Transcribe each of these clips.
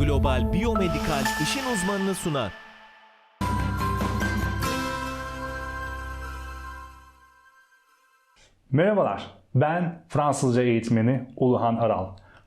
Global Biyomedikal işin uzmanını sunar. Merhabalar, ben Fransızca eğitmeni Uluhan Aral.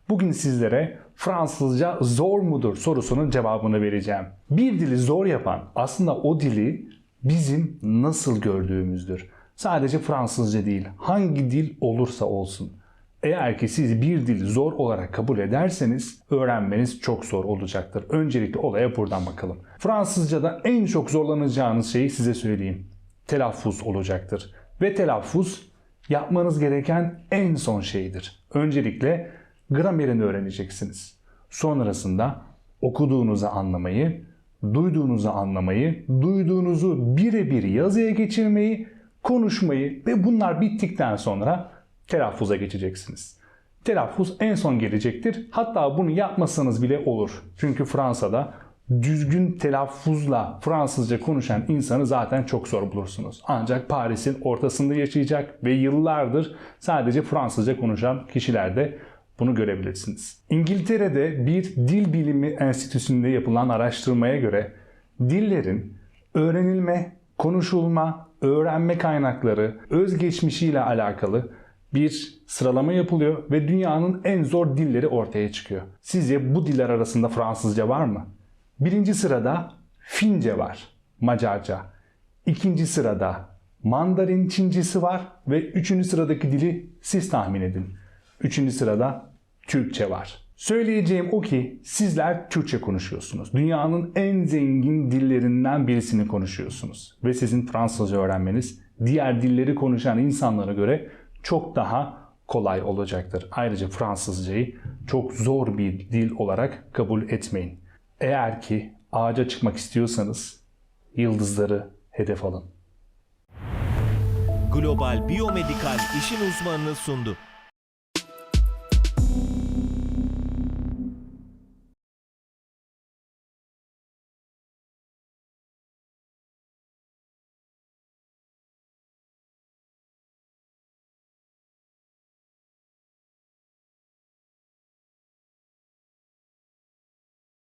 Bugün sizlere Fransızca zor mudur sorusunun cevabını vereceğim. Bir dili zor yapan aslında o dili bizim nasıl gördüğümüzdür. Sadece Fransızca değil, hangi dil olursa olsun. Eğer ki siz bir dil zor olarak kabul ederseniz öğrenmeniz çok zor olacaktır. Öncelikle olaya buradan bakalım. Fransızca'da en çok zorlanacağınız şeyi size söyleyeyim. Telaffuz olacaktır. Ve telaffuz yapmanız gereken en son şeydir. Öncelikle gramerini öğreneceksiniz. Sonrasında okuduğunuzu anlamayı, duyduğunuzu anlamayı, duyduğunuzu birebir yazıya geçirmeyi, konuşmayı ve bunlar bittikten sonra telaffuza geçeceksiniz. Telaffuz en son gelecektir. Hatta bunu yapmasanız bile olur. Çünkü Fransa'da düzgün telaffuzla Fransızca konuşan insanı zaten çok zor bulursunuz. Ancak Paris'in ortasında yaşayacak ve yıllardır sadece Fransızca konuşan kişilerde bunu görebilirsiniz. İngiltere'de bir dil bilimi enstitüsünde yapılan araştırmaya göre dillerin öğrenilme, konuşulma, öğrenme kaynakları, özgeçmişiyle alakalı bir sıralama yapılıyor ve dünyanın en zor dilleri ortaya çıkıyor. Sizce bu diller arasında Fransızca var mı? Birinci sırada Fince var, Macarca. İkinci sırada Mandarin Çincesi var ve üçüncü sıradaki dili siz tahmin edin. Üçüncü sırada Türkçe var. Söyleyeceğim o ki sizler Türkçe konuşuyorsunuz. Dünyanın en zengin dillerinden birisini konuşuyorsunuz. Ve sizin Fransızca öğrenmeniz diğer dilleri konuşan insanlara göre çok daha kolay olacaktır. Ayrıca Fransızcayı çok zor bir dil olarak kabul etmeyin. Eğer ki ağaca çıkmak istiyorsanız yıldızları hedef alın. Global Biyomedikal işin uzmanını sundu.